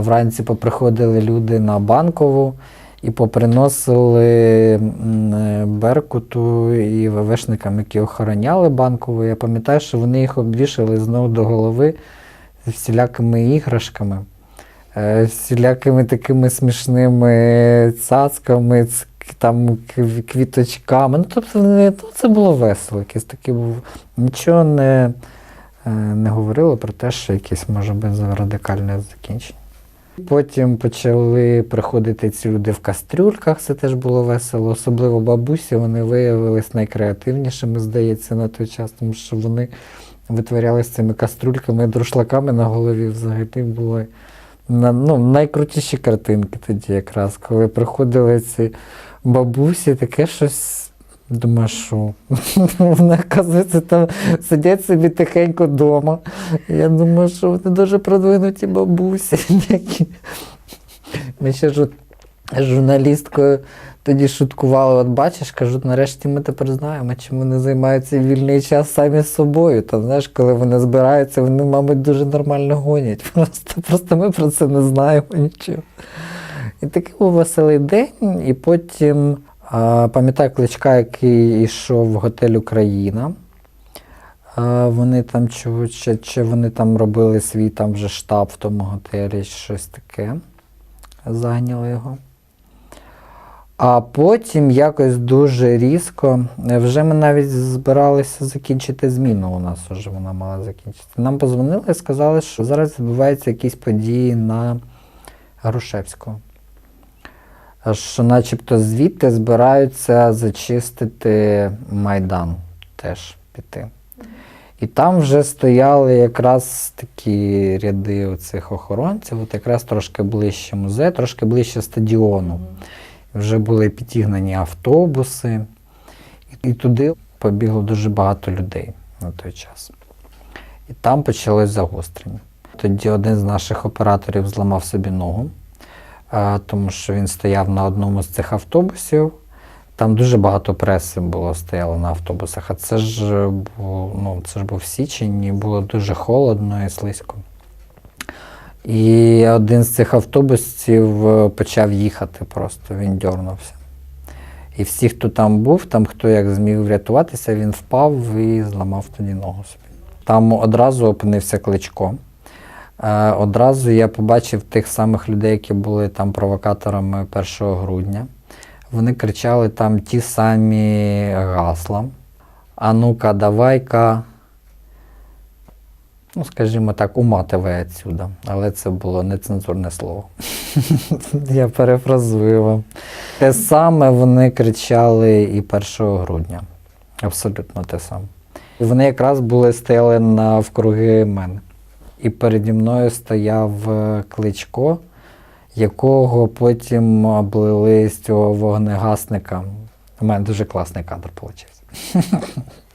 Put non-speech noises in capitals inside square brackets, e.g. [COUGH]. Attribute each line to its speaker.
Speaker 1: Вранці поприходили люди на банкову і поприносили Беркуту і ВВшникам, які охороняли банкову. Я пам'ятаю, що вони їх обвішали знову до голови всілякими іграшками, е, всілякими такими смішними цацками, там квіточками. Ну, тобто не- ну, це було весело. Якийсь такий був. Нічого не, е, не говорило про те, що якесь може бути радикальне закінчення. Потім почали приходити ці люди в кастрюльках, це теж було весело. Особливо бабусі, вони виявилися найкреативнішими, здається, на той час, тому що вони витворяли з цими кастрюльками друшлаками на голові взагалі були на, ну, найкрутіші картинки тоді якраз, коли приходили ці бабусі, таке щось. Думаю, що вони, оказується, там сидять собі тихенько вдома. Я думаю, що вони дуже продвинуті бабусі. Ми ще з журналісткою тоді шуткували, от бачиш, кажуть, нарешті ми тепер знаємо, чим вони займаються вільний час самі з собою. Там, знаєш, коли вони збираються, вони, мабуть, дуже нормально гонять. Просто, просто ми про це не знаємо нічого. І такий був веселий день, і потім пам'ятаю кличка, який йшов в готель Україна. Вони там чи, чи вони там робили свій там вже штаб в тому готелі, щось таке. Зайняли його. А потім якось дуже різко, е, вже ми навіть збиралися закінчити зміну. У нас вже вона мала закінчитися. Нам позвонили і сказали, що зараз відбуваються якісь події на Грушевського. Що начебто звідти збираються зачистити Майдан теж піти. І там вже стояли якраз такі ряди оцих охоронців, от якраз трошки ближче музею, трошки ближче стадіону. Вже були підігнані автобуси, і туди побігло дуже багато людей на той час. І там почалось загострення. Тоді один з наших операторів зламав собі ногу, тому що він стояв на одному з цих автобусів. Там дуже багато преси було стояло на автобусах, а це ж був, ну, це ж був січень, і було дуже холодно і слизько. І один з цих автобусів е, почав їхати просто, він дьорнувся. І всі, хто там був, там хто як зміг врятуватися, він впав і зламав тоді ногу собі. Там одразу опинився кличко. Е, Одразу я побачив тих самих людей, які були там провокаторами 1 грудня. Вони кричали там ті самі гасла. А ну-ка, давай-ка, ну, скажімо так, умативай отсюда. Але це було нецензурне слово. [LAUGHS] Я перефразую вам. Те саме вони кричали і 1 грудня. Абсолютно те саме. Вони якраз були стояли навкруги мене. І переді мною стояв е, кличко, якого потім облили з цього вогнегасника. У мене дуже класний кадр вийшов. [LAUGHS]